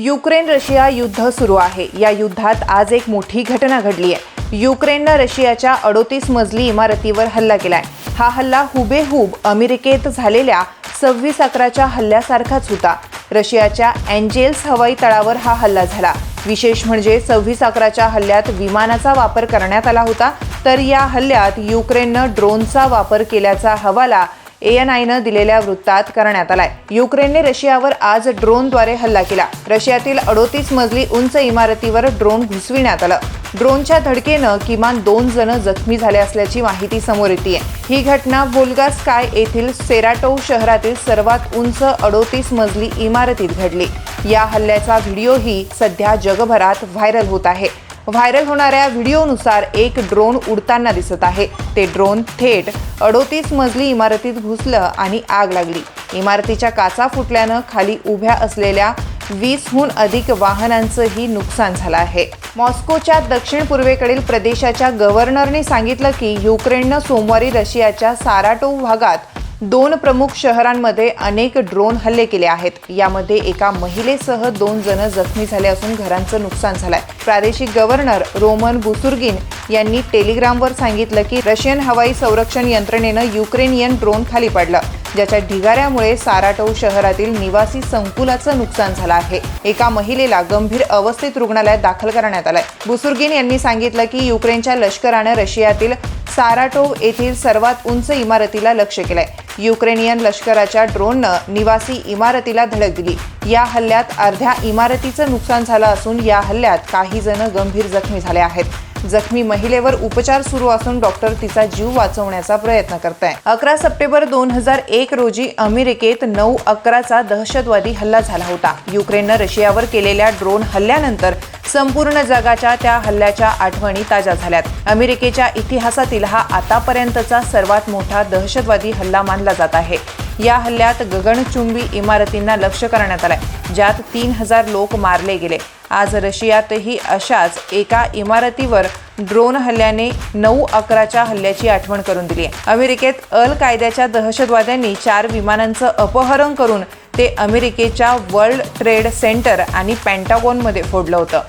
Ukraine Russia युद्ध सुरू आहे. या युद्धात आज एक मोठी घटना घडली आहे. युक्रेननं रशियाच्या अडोतीस मजली इमारतीवर हल्ला केलाय. हा हल्ला हुबेहूब अमेरिकेत झालेल्या सव्वीस अकराच्या हल्ल्यासारखाच होता. रशियाच्या अँजेल्स हवाई तळावर हा हल्ला झाला. विशेष म्हणजे सव्वीस अकराच्या हल्ल्यात विमानाचा वापर करण्यात आला होता तर या हल्ल्यात युक्रेननं ड्रोनचा वापर केल्याचा हवाला एएनआयनं दिलेल्या वृत्तात करण्यात आलाय. युक्रेनने रशियावर आज ड्रोनद्वारे हल्ला केला. रशियातील अडोतीस मजली उंच इमारतीवर ड्रोन घुसविण्यात आलं. ड्रोनच्या धडकेनं किमान दोन जण जखमी झाले असल्याची माहिती समोर येते ही घटना बोलगा स्काय येथील सेराटोव शहरातील सर्वात उंच अडोतीस मजली इमारतीत घडली. या हल्ल्याचा व्हिडिओही सध्या जगभरात व्हायरल होत आहे. व्हायरल होणाऱ्या व्हिडिओनुसार एक ड्रोन उडताना दिसत आहे. ते ड्रोन थेट अडोतीस मजली इमारतीत घुसलं आणि आग लागली. इमारतीच्या काचा फुटल्यानं खाली उभ्या असलेल्या वीसहून अधिक वाहनांचंही नुकसान झालं आहे. मॉस्कोच्या दक्षिण पूर्वेकडील प्रदेशाच्या गव्हर्नरने सांगितलं की युक्रेननं सोमवारी रशियाच्या साराटोव भागात दोन प्रमुख शहरांमध्ये अनेक ड्रोन हल्ले केले आहेत. यामध्ये एका महिलेसह दोन जण जखमी झाले असून घरांचं नुकसान झालंय. प्रादेशिक गव्हर्नर रोमन बुसुर्गिन यांनी टेलिग्रामवर सांगितलं की रशियन हवाई संरक्षण यंत्रणेनं युक्रेनियन ड्रोन खाली पाडलं. ज्याच्या ढिगाऱ्यामुळे साराटोव शहरातील निवासी संकुलाचं नुकसान झालं आहे. एका महिलेला गंभीर अवस्थेत रुग्णालयात दाखल करण्यात आलंय. बुसुर्गिन यांनी सांगितलं की युक्रेनच्या लष्करानं रशियातील साराटोव येथील सर्वात उंच इमारतीला लक्ष्य केलंय. युक्रेनियन लष्कराच्या ड्रोननं निवासी इमारतीला धडक दिली. या हल्ल्यात अर्ध्या इमारतीचं नुकसान झालं असून या हल्ल्यात काही जण गंभीर जखमी झाले आहेत. जखमी महिलेवर उपचार सुरू असून डॉक्टर तिचा जीव वाचवण्याचा प्रयत्न करत आहे अकरा सप्टेंबर दोन हजार एक रोजी अमेरिकेत नऊ अकराचा दहशतवादी हल्ला झाला होता. युक्रेननं रशियावर केलेल्या ड्रोन हल्ल्यानंतर संपूर्ण जगाच्या त्या हल्ल्याच्या आठवणी ताज्या झाल्यात. अमेरिकेच्या इतिहासातील हा आतापर्यंतचा सर्वात मोठा दहशतवादी हल्ला मानला जात आहे. या हल्ल्यात गगनचुंबी इमारतींना लक्ष करण्यात आलंय ज्यात तीन हजार लोक मारले गेले. आज रशियातही अशाच एका इमारतीवर ड्रोन हल्ल्याने नऊ अकराच्या हल्ल्याची आठवण करून दिली आहे. अमेरिकेत अल कायद्याच्या दहशतवाद्यांनी चार विमानांचं अपहरण करून ते अमेरिकेच्या वर्ल्ड ट्रेड सेंटर आणि पॅन्टागॉनमध्ये फोडलं होतं.